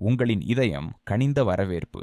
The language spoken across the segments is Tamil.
உங்களின் இதயம் கனிந்த வரவேற்பு.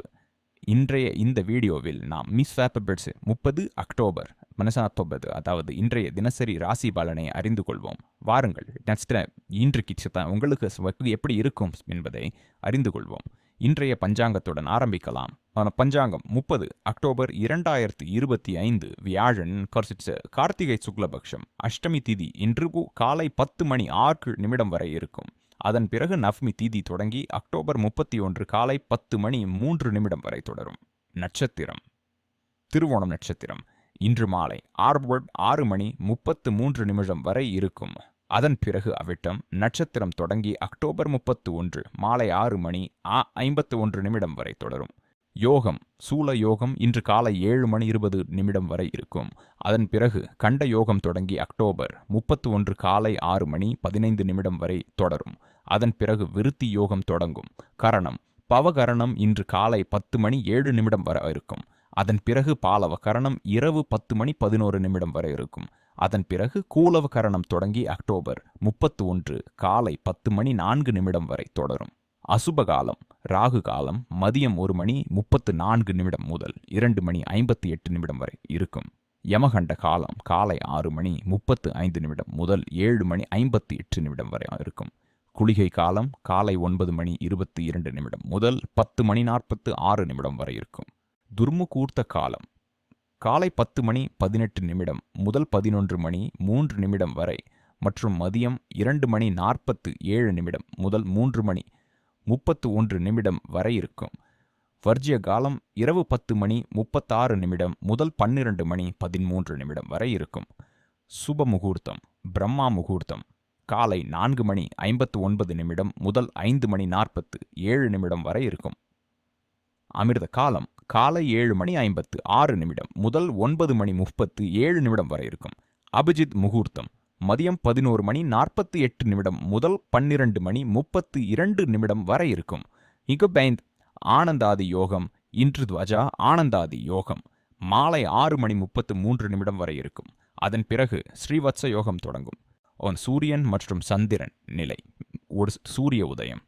இன்றைய இந்த வீடியோவில் நாம் மிஸ் வேப்பபிட்ஸ் முப்பது அக்டோபர் மனசாத்தொன்பது அதாவது இன்றைய தினசரி ராசி பலனை அறிந்து கொள்வோம். வாருங்கள் நெக்ஸ்ட் இன்று சித்த- உங்களுக்கு எப்படி இருக்கும் என்பதை அறிந்து கொள்வோம். இன்றைய பஞ்சாங்கத்துடன் ஆரம்பிக்கலாம். பஞ்சாங்கம் முப்பது அக்டோபர் இரண்டாயிரத்து இருபத்தி ஐந்து வியாழன் கர்சிட்ஸ் கார்த்திகை சுக்லபக்ஷம் அஷ்டமி திதி இன்று காலை பத்து மணி ஆறு நிமிடம் வரை இருக்கும். அதன் பிறகு நவ்மி தீதி தொடங்கி அக்டோபர் முப்பத்தி ஒன்று காலை பத்து மணி மூன்று நிமிடம் வரை தொடரும். நட்சத்திரம். திருவோணம் நட்சத்திரம். இன்று மாலை ஆறு ஆறு மணி முப்பத்து மூன்று நிமிடம் வரை இருக்கும். அதன் பிறகு அவிட்டம் நட்சத்திரம் தொடங்கி அக்டோபர் முப்பத்து ஒன்று மாலை ஆறு மணி ஆ- ஐம்பத்து ஒன்று நிமிடம் வரை தொடரும். யோகம். சூல யோகம் இன்று காலை ஏழு மணி இருபது நிமிடம் வரை இருக்கும். அதன் பிறகு கண்ட யோகம் தொடங்கி அக்டோபர் முப்பத்து ஒன்று காலை ஆறு மணி பதினைந்து நிமிடம் வரை தொடரும். அதன் பிறகு விருத்தி யோகம் தொடங்கும். கரணம். பவகரணம் இன்று காலை பத்து மணி ஏழு நிமிடம் வரை இருக்கும். அதன் பிறகு பாலவ கரணம் இரவு பத்து மணி பதினோரு நிமிடம் வரை இருக்கும். அதன் பிறகு கூலவ கரணம் தொடங்கி அக்டோபர் முப்பத்து ஒன்று காலை பத்து மணி நான்கு நிமிடம் வரை தொடரும். அசுப காலம் ராகு காலம் மதியம் ஒரு மணி முப்பத்து நான்கு நிமிடம் முதல் இரண்டு மணி ஐம்பத்தி எட்டு நிமிடம் வரை இருக்கும். யமகண்ட காலம் காலை ஆறு மணி முப்பத்து ஐந்து நிமிடம் முதல் ஏழு மணி ஐம்பத்தி எட்டு நிமிடம் வரை இருக்கும். குளிகை காலம் காலை ஒன்பது மணி இருபத்தி இரண்டு நிமிடம் முதல் பத்து மணி நாற்பத்து ஆறு நிமிடம் வரை இருக்கும். துர்முகூர்த்த காலம். காலை பத்து மணி பதினெட்டு நிமிடம் முதல் பதினொன்று மணி மூன்று நிமிடம் வரை மற்றும் மதியம் இரண்டு மணி நாற்பத்து ஏழு நிமிடம் முதல் மூன்று மணி முப்பத்து ஒன்று நிமிடம் வரை இருக்கும். வர்ஜிய காலம் இரவு பத்து மணி முப்பத்தாறு நிமிடம் முதல் பன்னிரண்டு மணி பதிமூன்று நிமிடம் வரை இருக்கும். சுப முகூர்த்தம் பிரம்மா முகூர்த்தம் காலை நான்கு மணி ஐம்பத்து ஒன்பது நிமிடம் முதல் ஐந்து மணி நாற்பத்து ஏழு நிமிடம் வரை இருக்கும். அமிர்த காலம் காலை ஏழு மணி ஐம்பத்து ஆறு நிமிடம் முதல் ஒன்பது மணி முப்பத்து ஏழு நிமிடம் வரை இருக்கும். அபிஜித் முகூர்த்தம் மதியம் பதினோரு மணி நாற்பத்தி எட்டு நிமிடம் முதல் பன்னிரண்டு மணி முப்பத்து இரண்டு நிமிடம் வரை இருக்கும். இகபைந்த் ஆனந்தாதி யோகம் இன்று துவஜா ஆனந்தாதி யோகம் மாலை ஆறு மணி முப்பத்து மூன்று நிமிடம் வரை இருக்கும். அதன் பிறகு ஸ்ரீவத்ச யோகம் தொடங்கும். சூரியன் மற்றும் சந்திரன் நிலை. ஒரு சூரிய உதயம்.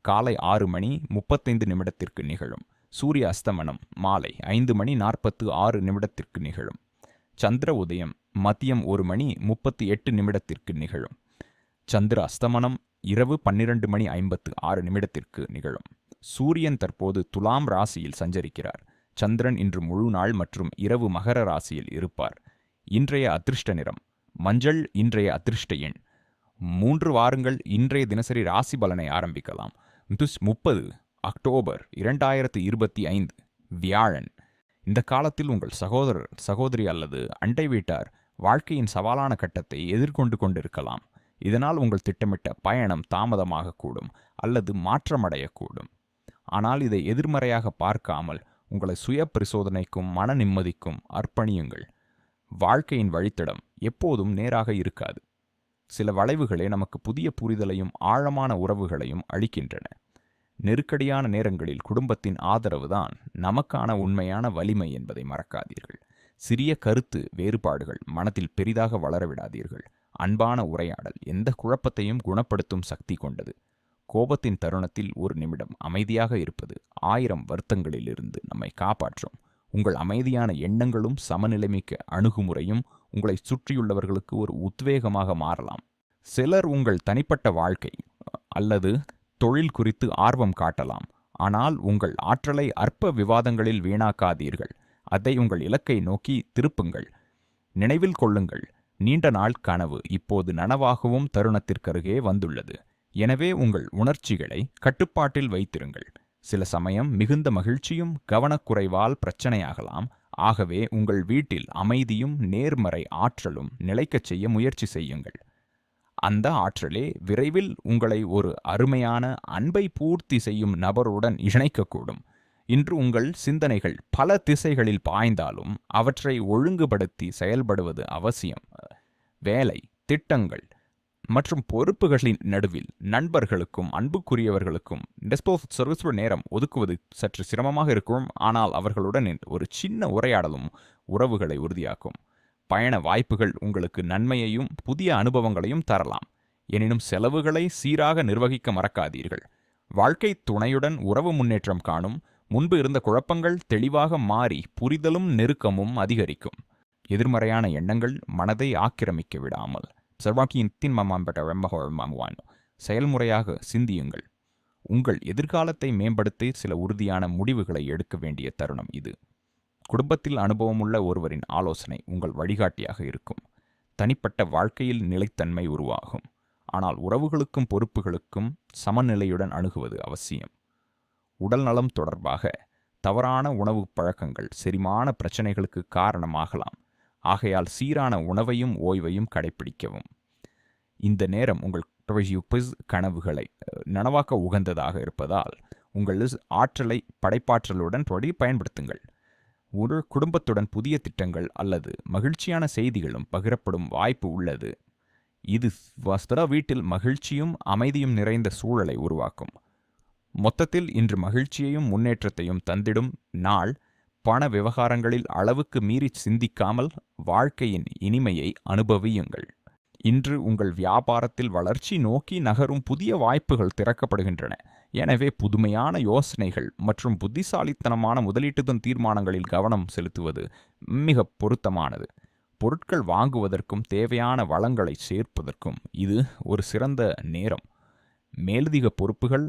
காலை ஆறு மணி முப்பத்தைந்து நிமிடத்திற்கு நிகழும். சூரிய அஸ்தமனம் மாலை ஐந்து மணி நாற்பத்து ஆறு நிமிடத்திற்கு நிகழும். சந்திர உதயம் மதியம் ஒரு மணி முப்பத்தி எட்டு நிமிடத்திற்கு நிகழும். சந்திர அஸ்தமனம் இரவு பன்னிரண்டு மணி ஐம்பத்து ஆறு நிமிடத்திற்கு நிகழும். சூரியன் தற்போது துலாம் ராசியில் சஞ்சரிக்கிறார். சந்திரன் இன்று முழு நாள் மற்றும் இரவு மகர ராசியில் இருப்பார். இன்றைய அதிர்ஷ்ட நிறம் மஞ்சள் இன்றைய அதிர்ஷ்ட எண். மூன்று வாரங்கள் இன்றைய தினசரி ராசி பலனை ஆரம்பிக்கலாம். துஸ் முப்பது அக்டோபர் இரண்டாயிரத்து இருபத்தி ஐந்து வியாழன். இந்த காலத்தில் உங்கள் சகோதரர் சகோதரி அல்லது அண்டை வீட்டார் வாழ்க்கையின் சவாலான கட்டத்தை எதிர்கொண்டு கொண்டிருக்கலாம். இதனால் உங்கள் திட்டமிட்ட பயணம் தாமதமாகக்கூடும் அல்லது மாற்றமடையக்கூடும். ஆனால் இதை எதிர்மறையாக பார்க்காமல் உங்களை சுய பரிசோதனைக்கும் மன நிம்மதிக்கும் அர்ப்பணியுங்கள். வாழ்க்கையின் வழித்தடம் எப்போதும் நேராக இருக்காது. சில வளைவுகளே நமக்கு புதிய புரிதலையும் ஆழமான உறவுகளையும் அளிக்கின்றன. நெருக்கடியான நேரங்களில் குடும்பத்தின் ஆதரவு தான் நமக்கான உண்மையான வலிமை என்பதை மறக்காதீர்கள். சிறிய கருத்து வேறுபாடுகள் மனத்தில் பெரிதாக வளரவிடாதீர்கள் அன்பான உரையாடல் எந்த குழப்பத்தையும் குணப்படுத்தும் சக்தி கொண்டது. கோபத்தின் தருணத்தில் ஒரு நிமிடம் அமைதியாக இருப்பது ஆயிரம் வருத்தங்களிலிருந்து நம்மை காப்பாற்றும். உங்கள் அமைதியான எண்ணங்களும் சமநிலைமிக்க அணுகுமுறையும் உங்களை சுற்றியுள்ளவர்களுக்கு ஒரு உத்வேகமாக மாறலாம். சிலர் உங்கள் தனிப்பட்ட வாழ்க்கை அல்லது தொழில் குறித்து ஆர்வம் காட்டலாம். ஆனால் உங்கள் ஆற்றலை அற்ப விவாதங்களில் வீணாக்காதீர்கள். அதை உங்கள் இலக்கை நோக்கி திருப்புங்கள். நினைவில் கொள்ளுங்கள். நீண்ட நாள் கனவு இப்போது நனவாகவும் தருணத்திற்கருகே வந்துள்ளது. எனவே உங்கள் உணர்ச்சிகளை கட்டுப்பாட்டில் வைத்திருங்கள். சில சமயம் மிகுந்த மகிழ்ச்சியும் கவனக்குறைவால் பிரச்சனையாகலாம். ஆகவே உங்கள் வீட்டில் அமைதியும் நேர்மறை ஆற்றலும் நிலைக்கச் செய்ய முயற்சி செய்யுங்கள். அந்த ஆற்றலே விரைவில் உங்களை ஒரு அருமையான அன்பை பூர்த்தி செய்யும் நபருடன் இணைக்கக்கூடும். இன்று உங்கள் சிந்தனைகள் பல திசைகளில் பாய்ந்தாலும் அவற்றை ஒழுங்குபடுத்தி செயல்படுவது அவசியம். வேலை திட்டங்கள் மற்றும் பொறுப்புகளின் நடுவில் நண்பர்களுக்கும் அன்புக்குரியவர்களுக்கும் டெஸ்போஸ் சர்வீஸோட நேரம் ஒதுக்குவது சற்று சிரமமாக இருக்கும். ஆனால் அவர்களுடன் ஒரு சின்ன உரையாடலும் உறவுகளை உறுதியாக்கும். பயண வாய்ப்புகள் உங்களுக்கு நன்மையையும் புதிய அனுபவங்களையும் தரலாம். எனினும் செலவுகளை சீராக நிர்வகிக்க மறக்காதீர்கள். வாழ்க்கை துணையுடன் உறவு முன்னேற்றம் காணும். முன்பு இருந்த குழப்பங்கள் தெளிவாக மாறி புரிதலும் நெருக்கமும் அதிகரிக்கும். எதிர்மறையான எண்ணங்கள் மனதை ஆக்கிரமிக்க விடாமல். செல்வாக்கியின் தின்மமாம்பட்ட வெம்பகோழமாமுவான் செயல்முறையாக சிந்தியுங்கள். உங்கள் எதிர்காலத்தை மேம்படுத்தி சில உறுதியான முடிவுகளை எடுக்க வேண்டிய தருணம் இது. குடும்பத்தில் அனுபவமுள்ள ஒருவரின் ஆலோசனை உங்கள் வழிகாட்டியாக இருக்கும். தனிப்பட்ட வாழ்க்கையில் நிலைத்தன்மை உருவாகும். ஆனால் உறவுகளுக்கும் பொறுப்புகளுக்கும் சமநிலையுடன் அணுகுவது அவசியம். உடல்நலம் தொடர்பாக தவறான உணவு பழக்கங்கள் செரிமான பிரச்சனைகளுக்கு காரணமாகலாம். ஆகையால் சீரான உணவையும் ஓய்வையும் கடைபிடிக்கவும் இந்த நேரம் உங்கள் கனவுகளை நனவாக்க உகந்ததாக இருப்பதால் உங்கள் ஆற்றலை படைப்பாற்றலுடன் தொடி பயன்படுத்துங்கள். ஒரு குடும்பத்துடன் புதிய திட்டங்கள் அல்லது மகிழ்ச்சியான செய்திகளும் பகிரப்படும் வாய்ப்பு உள்ளது. இது வஸ்தரா வீட்டில் மகிழ்ச்சியும் அமைதியும் நிறைந்த சூழலை உருவாக்கும். மொத்தத்தில் இன்று மகிழ்ச்சியையும் முன்னேற்றத்தையும் தந்திடும் நாள் பண விவகாரங்களில் அளவுக்கு மீறி சிந்திக்காமல் வாழ்க்கையின் இனிமையை அனுபவியுங்கள். இன்று உங்கள் வியாபாரத்தில் வளர்ச்சி நோக்கி நகரும் புதிய வாய்ப்புகள் திறக்கப்படுகின்றன. எனவே புதுமையான யோசனைகள் மற்றும் புத்திசாலித்தனமான முதலீட்டுதன் தீர்மானங்களில் கவனம் செலுத்துவது மிக பொருத்தமானது. பொருட்கள் வாங்குவதற்கும் தேவையான வளங்களை சேர்ப்பதற்கும் இது ஒரு சிறந்த நேரம். மேலதிக பொறுப்புகள்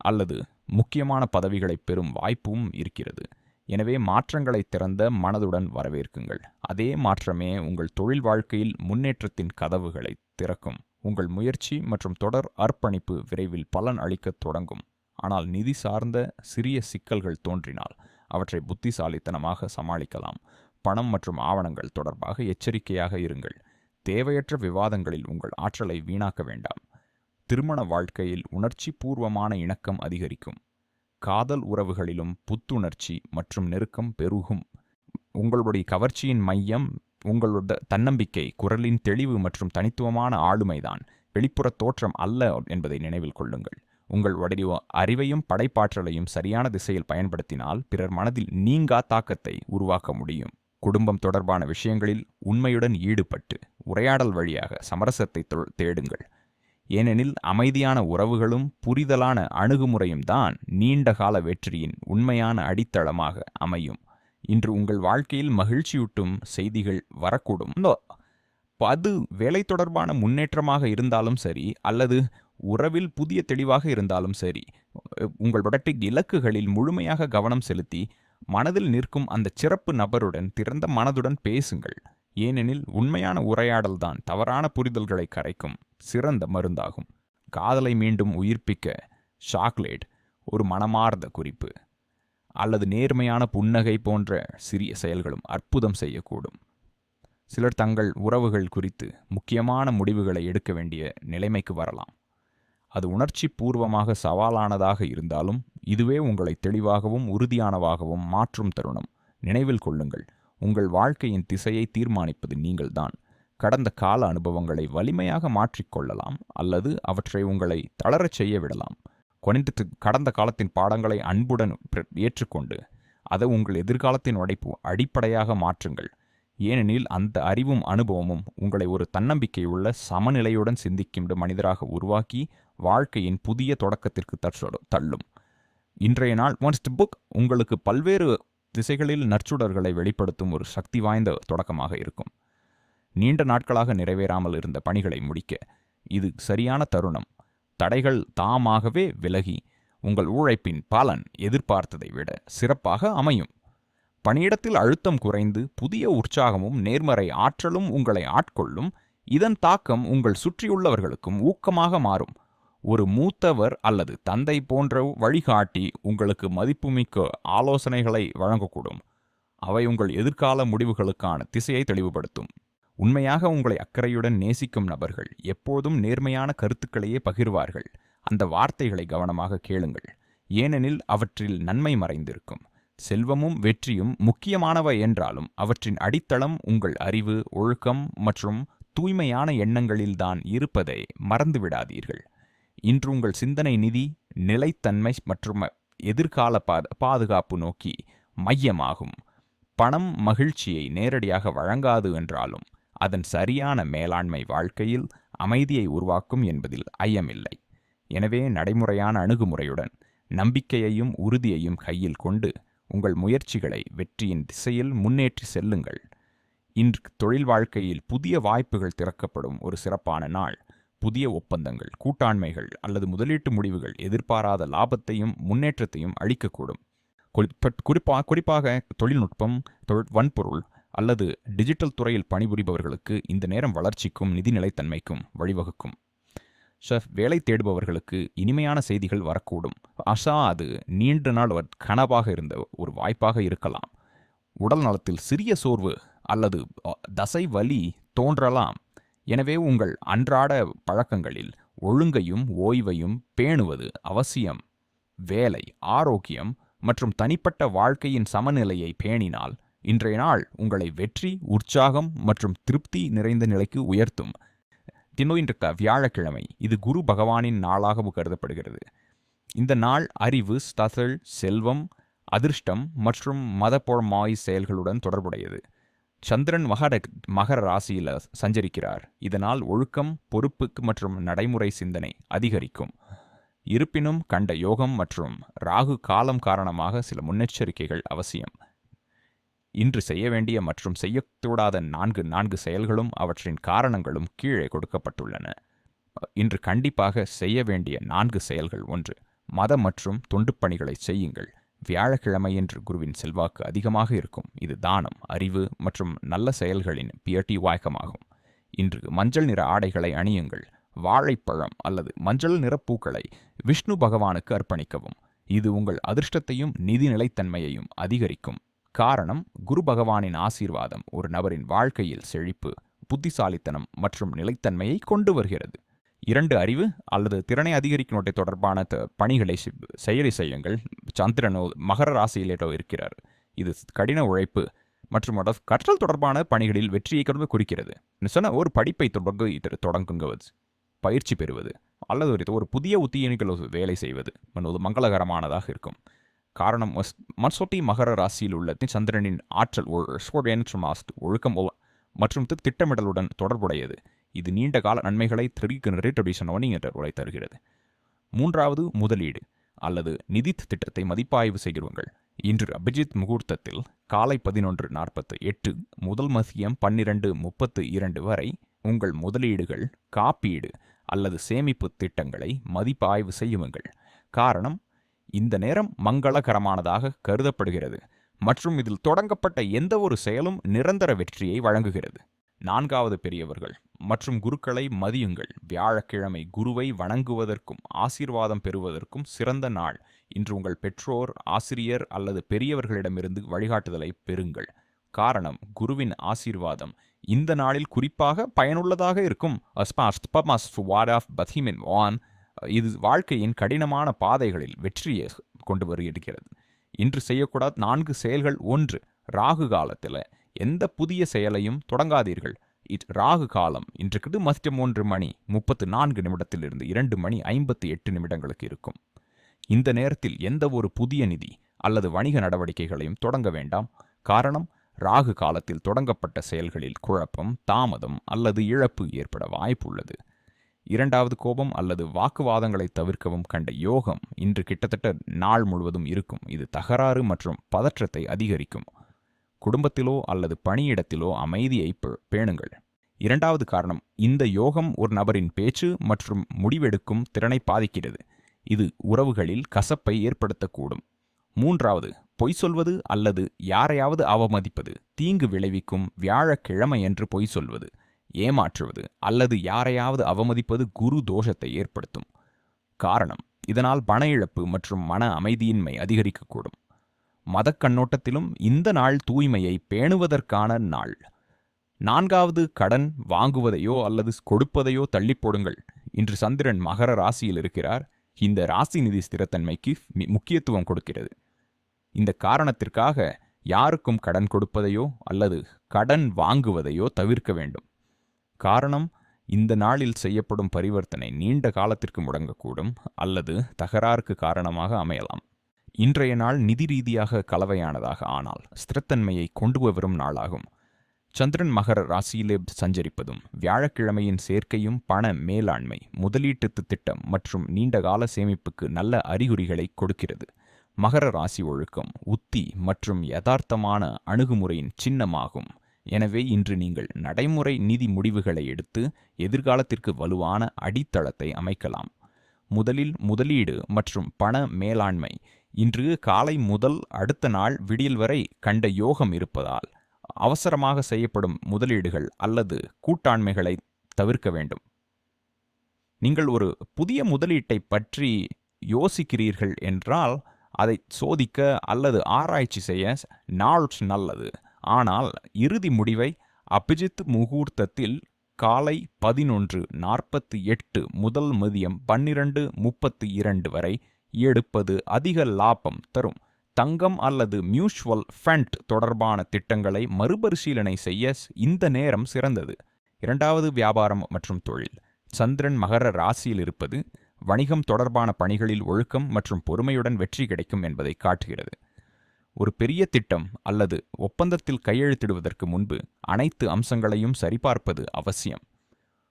அல்லது முக்கியமான பதவிகளை பெறும் வாய்ப்பும் இருக்கிறது. எனவே மாற்றங்களை திறந்த மனதுடன் வரவேற்குங்கள். அதே மாற்றமே உங்கள் தொழில் வாழ்க்கையில் முன்னேற்றத்தின் கதவுகளை திறக்கும். உங்கள் முயற்சி மற்றும் தொடர் அர்ப்பணிப்பு விரைவில் பலன் அளிக்கத் தொடங்கும். ஆனால் நிதி சார்ந்த சிறிய சிக்கல்கள் தோன்றினால் அவற்றை புத்திசாலித்தனமாக சமாளிக்கலாம். பணம் மற்றும் ஆவணங்கள் தொடர்பாக எச்சரிக்கையாக இருங்கள். தேவையற்ற விவாதங்களில் உங்கள் ஆற்றலை வீணாக்க வேண்டாம். திருமண வாழ்க்கையில் உணர்ச்சி பூர்வமான இணக்கம் அதிகரிக்கும். காதல் உறவுகளிலும் புத்துணர்ச்சி மற்றும் நெருக்கம் பெருகும். உங்களுடைய கவர்ச்சியின் மையம் உங்களோட தன்னம்பிக்கை குரலின் தெளிவு மற்றும் தனித்துவமான ஆளுமைதான். வெளிப்புற தோற்றம் அல்ல என்பதை நினைவில் கொள்ளுங்கள். உங்கள் உடைய அறிவையும் படைப்பாற்றலையும் சரியான திசையில் பயன்படுத்தினால் பிறர் மனதில் நீங்கா தாக்கத்தை உருவாக்க முடியும். குடும்பம் தொடர்பான விஷயங்களில் உண்மையுடன் ஈடுபட்டு உரையாடல் வழியாக சமரசத்தை தேடுங்கள். ஏனெனில் அமைதியான உறவுகளும் புரிதலான அணுகுமுறையும் தான் நீண்டகால வெற்றியின் உண்மையான அடித்தளமாக அமையும். இன்று உங்கள் வாழ்க்கையில் மகிழ்ச்சியூட்டும் செய்திகள் வரக்கூடும். அது வேலை தொடர்பான முன்னேற்றமாக இருந்தாலும் சரி அல்லது உறவில் புதிய தெளிவாக இருந்தாலும் சரி உங்கள் இலக்குகளில் முழுமையாக கவனம் செலுத்தி மனதில் நிற்கும் அந்த சிறப்பு நபருடன் திறந்த மனதுடன் பேசுங்கள். ஏனெனில் உண்மையான உரையாடல்தான் தவறான புரிதல்களை கரைக்கும் சிறந்த மருந்தாகும். காதலை மீண்டும் உயிர்ப்பிக்க சாக்லேட் ஒரு மனமார்ந்த குறிப்பு. அல்லது நேர்மையான புன்னகை போன்ற சிறிய செயல்களும் அற்புதம் செய்யக்கூடும். சிலர் தங்கள் உறவுகள் குறித்து முக்கியமான முடிவுகளை எடுக்க வேண்டிய நிலைமைக்கு வரலாம். அது உணர்ச்சி பூர்வமாக சவாலானதாக இருந்தாலும் இதுவே உங்களை தெளிவாகவும் உறுதியானவாகவும் மாற்றும் தருணம். நினைவில் கொள்ளுங்கள். உங்கள் வாழ்க்கையின் திசையை தீர்மானிப்பது நீங்கள்தான். கடந்த கால அனுபவங்களை வலிமையாக மாற்றிக்கொள்ளலாம் அல்லது அவற்றை உங்களை தளரச் செய்ய விடலாம். கொனிந்து கடந்த காலத்தின் பாடங்களை அன்புடன் ஏற்றுக்கொண்டு அதை உங்கள் எதிர்காலத்தின் உடைப்பு அடிப்படையாக மாற்றுங்கள். ஏனெனில் அந்த அறிவும் அனுபவமும் உங்களை ஒரு தன்னம்பிக்கையுள்ள சமநிலையுடன் சிந்திக்கின்ற மனிதராக உருவாக்கி வாழ்க்கையின் புதிய தொடக்கத்திற்கு தள்ளும். இன்றைய நாள் ஒன்ஸ்ட் புக் உங்களுக்கு பல்வேறு திசைகளில் நற்சுடர்களை வெளிப்படுத்தும் ஒரு சக்தி வாய்ந்த தொடக்கமாக இருக்கும். நீண்ட நாட்களாக நிறைவேறாமல் இருந்த பணிகளை முடிக்க இது சரியான தருணம். தடைகள் தாமாகவே விலகி உங்கள் உழைப்பின் பலன் எதிர்பார்த்ததை விட சிறப்பாக அமையும். பணியிடத்தில் அழுத்தம் குறைந்து புதிய உற்சாகமும் நேர்மறை ஆற்றலும் உங்களை ஆட்கொள்ளும். இதன் தாக்கம் உங்கள் சுற்றியுள்ளவர்களுக்கும் ஊக்கமாக மாறும். ஒரு மூத்தவர் அல்லது தந்தை போன்ற வழிகாட்டி உங்களுக்கு மதிப்புமிக்க ஆலோசனைகளை வழங்கக்கூடும். அவை உங்கள் எதிர்கால முடிவுகளுக்கான திசையை தெளிவுபடுத்தும். உண்மையாக உங்களை அக்கறையுடன் நேசிக்கும் நபர்கள் எப்போதும் நேர்மையான கருத்துக்களையே பகிர்வார்கள். அந்த வார்த்தைகளை கவனமாக கேளுங்கள். ஏனெனில் அவற்றில் நன்மை மறைந்திருக்கும். செல்வமும் வெற்றியும் முக்கியமானவை என்றாலும் அவற்றின் அடித்தளம் உங்கள் அறிவு ஒழுக்கம் மற்றும் தூய்மையான எண்ணங்களில்தான் இருப்பதை மறந்துவிடாதீர்கள். இன்று உங்கள் சிந்தனை நிதி நிலைத்தன்மை மற்றும் எதிர்கால பாதுகாப்பு நோக்கி மையமாகும். பணம் மகிழ்ச்சியை நேரடியாக வழங்காது என்றாலும் அதன் சரியான மேலாண்மை வாழ்க்கையில் அமைதியை உருவாக்கும் என்பதில் ஐயமில்லை. எனவே நடைமுறையான அணுகுமுறையுடன் நம்பிக்கையையும் உறுதியையும் கையில் கொண்டு உங்கள் முயற்சிகளை வெற்றியின் திசையில் முன்னேற்றி செல்லுங்கள். இன்று தொழில் வாழ்க்கையில் புதிய வாய்ப்புகள் திறக்கப்படும் ஒரு சிறப்பான நாள். புதிய ஒப்பந்தங்கள் கூட்டாண்மைகள் அல்லது முதலீட்டு முடிவுகள் எதிர்பாராத லாபத்தையும் முன்னேற்றத்தையும் அளிக்கக்கூடும். குறிப்பாக குறிப்பாக தொழில்நுட்பம் தொழில் வன்பொருள் அல்லது டிஜிட்டல் துறையில் பணிபுரிபவர்களுக்கு இந்த நேரம் வளர்ச்சிக்கும் நிதிநிலைத்தன்மைக்கும் வழிவகுக்கும். ஷெஃப் வேலை தேடுபவர்களுக்கு இனிமையான செய்திகள் வரக்கூடும். அஷா அது நீண்ட நாள் கனவாக இருந்த ஒரு வாய்ப்பாக இருக்கலாம். உடல் நலத்தில் சிறிய சோர்வு அல்லது தசை வலி தோன்றலாம். எனவே உங்கள் அன்றாட பழக்கங்களில் ஒழுங்கையும் ஓய்வையும் பேணுவது அவசியம். வேலை ஆரோக்கியம் மற்றும் தனிப்பட்ட வாழ்க்கையின் சமநிலையை பேணினால் இன்றைய நாள் உங்களை வெற்றி உற்சாகம் மற்றும் திருப்தி நிறைந்த நிலைக்கு உயர்த்தும். தினோயின்றிருக்க வியாழக்கிழமை. இது குரு பகவானின் நாளாகவும் கருதப்படுகிறது. இந்த நாள் அறிவு ஸ்தசல் செல்வம் அதிர்ஷ்டம் மற்றும் மதப்பொழமாய் செயல்களுடன் தொடர்புடையது. சந்திரன் மகர மகர ராசியில் சஞ்சரிக்கிறார். இதனால் ஒழுக்கம் பொறுப்பு மற்றும் நடைமுறை சிந்தனை அதிகரிக்கும். இருப்பினும் கண்ட யோகம் மற்றும் ராகு காலம் காரணமாக சில முன்னெச்சரிக்கைகள் அவசியம். இன்று செய்ய வேண்டிய மற்றும் செய்யக்கூடாத நான்கு நான்கு செயல்களும் அவற்றின் காரணங்களும் கீழே கொடுக்கப்பட்டுள்ளன. இன்று கண்டிப்பாக செய்ய வேண்டிய நான்கு செயல்கள் ஒன்று மத மற்றும் தொண்டு பணிகளை செய்யுங்கள். வியாழக்கிழமையன்று குருவின் செல்வாக்கு அதிகமாக இருக்கும். இது தானம் அறிவு மற்றும் நல்ல செயல்களின் பியட்டி வாய்க்கமாகும். இன்று மஞ்சள் நிற ஆடைகளை அணியுங்கள். வாழைப்பழம் அல்லது மஞ்சள் நிற பூக்களை விஷ்ணு பகவானுக்கு அர்ப்பணிக்கவும். இது உங்கள் அதிர்ஷ்டத்தையும் நிதி நிலைத்தன்மையையும் அதிகரிக்கும். காரணம் குரு பகவானின் ஆசீர்வாதம் ஒரு நபரின் வாழ்க்கையில் செழிப்பு புத்திசாலித்தனம் மற்றும் நிலைத்தன்மையை கொண்டு வருகிறது. இரண்டு அறிவு அல்லது திறனை அதிகரிக்கும் நோட்டை தொடர்பான பணிகளை செயலி செய்யுங்கள். சந்திரனோ மகர ராசியிலேட்டோ இருக்கிறார். இது கடின உழைப்பு மற்றும் கற்றல் தொடர்பான பணிகளில் வெற்றியை கொண்டு குறிக்கிறது. சொன்ன ஒரு படிப்பை தொடங்க தொடங்குங்குவது பயிற்சி பெறுவது அல்லது ஒரு ஒரு புதிய உத்தியணிகள் வேலை செய்வது மங்களகரமானதாக இருக்கும். காரணம் மன்சோட்டி மகர ராசியில் உள்ள சந்திரனின் ஆற்றல் ஒழுக்கம் மற்றும் திட்டமிடலுடன் தொடர்புடையது. இது நீண்ட கால நன்மைகளை என்ற உரை தருகிறது. மூன்றாவது முதலீடு அல்லது நிதி திட்டத்தை மதிப்பாய்வு செய்கிறவங்கள் இன்று அபிஜித் முகூர்த்தத்தில் காலை பதினொன்று நாற்பத்து எட்டு முதல் மதியம் பன்னிரண்டு முப்பத்து இரண்டு வரை உங்கள் முதலீடுகள் காப்பீடு அல்லது சேமிப்பு திட்டங்களை மதிப்பாய்வு செய்யுங்கள். காரணம் இந்த நேரம் மங்களகரமானதாக கருதப்படுகிறது மற்றும் இதில் தொடங்கப்பட்ட எந்த ஒரு செயலும் நிரந்தர வெற்றியை வழங்குகிறது. நான்காவது பெரியவர்கள் மற்றும் குருக்களை மதியுங்கள். வியாழக்கிழமை குருவை வணங்குவதற்கும் ஆசீர்வாதம் பெறுவதற்கும் சிறந்த நாள். இன்று உங்கள் பெற்றோர் ஆசிரியர் அல்லது பெரியவர்களிடமிருந்து வழிகாட்டுதலை பெறுங்கள். காரணம் குருவின் ஆசீர்வாதம். இந்த நாளில் குறிப்பாக பயனுள்ளதாக இருக்கும். இது வாழ்க்கையின் கடினமான பாதைகளில் வெற்றியை கொண்டு வருகிறது. இன்று செய்யக்கூடாத நான்கு செயல்கள் ஒன்று. ராகு காலத்தில் எந்த புதிய செயலையும் தொடங்காதீர்கள். இட் ராகு காலம். இன்று மதியம் மூன்று மணி முப்பத்து நான்கு நிமிடத்திலிருந்து இரண்டு மணி ஐம்பத்தி எட்டு நிமிடங்களுக்கு இருக்கும். இந்த நேரத்தில் எந்த ஒரு புதிய நிதி அல்லது வணிக நடவடிக்கைகளையும் தொடங்க வேண்டாம். காரணம் ராகு காலத்தில் தொடங்கப்பட்ட செயல்களில் குழப்பம் தாமதம் அல்லது இழப்பு ஏற்பட வாய்ப்புள்ளது. இரண்டாவது கோபம் அல்லது வாக்குவாதங்களை தவிர்க்கவும் கண்ட யோகம் இன்று கிட்டத்தட்ட நாள் முழுவதும் இருக்கும். இது தகராறு மற்றும் பதற்றத்தை அதிகரிக்கும். குடும்பத்திலோ அல்லது பணியிடத்திலோ அமைதியை பேணுங்கள். இரண்டாவது காரணம் இந்த யோகம் ஒரு நபரின் பேச்சு மற்றும் முடிவெடுக்கும் திறனை பாதிக்கிறது. இது உறவுகளில் கசப்பை ஏற்படுத்தக்கூடும். மூன்றாவது பொய் சொல்வது அல்லது யாரையாவது அவமதிப்பது தீங்கு விளைவிக்கும் வியாழக்கிழமை என்று பொய் சொல்வது ஏமாற்றுவது அல்லது யாரையாவது அவமதிப்பது குரு தோஷத்தை ஏற்படுத்தும். காரணம் இதனால் பண இழப்பு மற்றும் மன அமைதியின்மை அதிகரிக்கக்கூடும். மதக் கண்ணோட்டத்திலும் இந்த நாள் தூய்மையை பேணுவதற்கான நாள். நான்காவது கடன் வாங்குவதையோ அல்லது கொடுப்பதையோ தள்ளி போடுங்கள். இன்று சந்திரன் மகர ராசியில் இருக்கிறார். இந்த ராசி நிதி ஸ்திரத்தன்மைக்கு முக்கியத்துவம் கொடுக்கிறது. இந்த காரணத்திற்காக யாருக்கும் கடன் கொடுப்பதையோ அல்லது கடன் வாங்குவதையோ தவிர்க்க வேண்டும். காரணம் இந்த நாளில் செய்யப்படும் பரிவர்த்தனை நீண்ட காலத்திற்கு முடங்கக்கூடும் அல்லது தகராறுக்கு காரணமாக அமையலாம். இன்றைய நாள் நிதி ரீதியாக கலவையானதாக ஆனால் ஸ்திரத்தன்மையை கொண்டு வரும் நாளாகும். சந்திரன் மகர ராசியிலே சஞ்சரிப்பதும் வியாழக்கிழமையின் சேர்க்கையும் பண மேலாண்மை முதலீட்டு திட்டம் மற்றும் நீண்டகால சேமிப்புக்கு நல்ல அறிகுறிகளை கொடுக்கிறது. மகர ராசி ஒழுக்கம் உத்தி மற்றும் யதார்த்தமான அணுகுமுறையின் சின்னமாகும். எனவே இன்று நீங்கள் நடைமுறை நிதி முடிவுகளை எடுத்து எதிர்காலத்திற்கு வலுவான அடித்தளத்தை அமைக்கலாம். முதலில் முதலீடு மற்றும் பண மேலாண்மை இன்று காலை முதல் அடுத்த நாள் விடியல் வரை கண்ட யோகம் இருப்பதால் அவசரமாக செய்யப்படும் முதலீடுகள் அல்லது கூட்டாண்மைகளை தவிர்க்க வேண்டும். நீங்கள் ஒரு புதிய முதலீட்டை பற்றி யோசிக்கிறீர்கள் என்றால் அதை சோதிக்க அல்லது ஆராய்ச்சி செய்ய நாள் நல்லது. ஆனால் இறுதி முடிவை அபிஜித் முகூர்த்தத்தில் காலை பதினொன்று நாற்பத்தி எட்டு முதல் மதியம் பன்னிரண்டு முப்பத்தி இரண்டு வரை எடுப்பது அதிக லாபம் தரும். தங்கம் அல்லது மியூச்சுவல் ஃபண்ட் தொடர்பான திட்டங்களை மறுபரிசீலனை செய்ய இந்த நேரம் சிறந்தது. இரண்டாவது வியாபாரம் மற்றும் தொழில். சந்திரன் மகர ராசியில் இருப்பது வணிகம் தொடர்பான பணிகளில் ஒழுக்கம் மற்றும் பொறுமையுடன் வெற்றி கிடைக்கும் என்பதை காட்டுகிறது. ஒரு பெரிய திட்டம் அல்லது ஒப்பந்தத்தில் கையெழுத்திடுவதற்கு முன்பு அனைத்து அம்சங்களையும் சரிபார்ப்பது அவசியம்.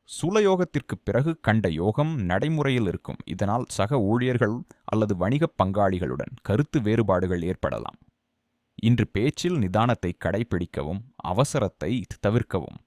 சூலயோகத்திற்கு பிறகு கண்ட யோகம் நடைமுறையில் இருக்கும். இதனால் சக ஊழியர்கள் அல்லது வணிகப் பங்காளிகளுடன் கருத்து வேறுபாடுகள் ஏற்படலாம். இன்று பேச்சில் நிதானத்தை கடைபிடிக்கவும் அவசரத்தை தவிர்க்கவும்.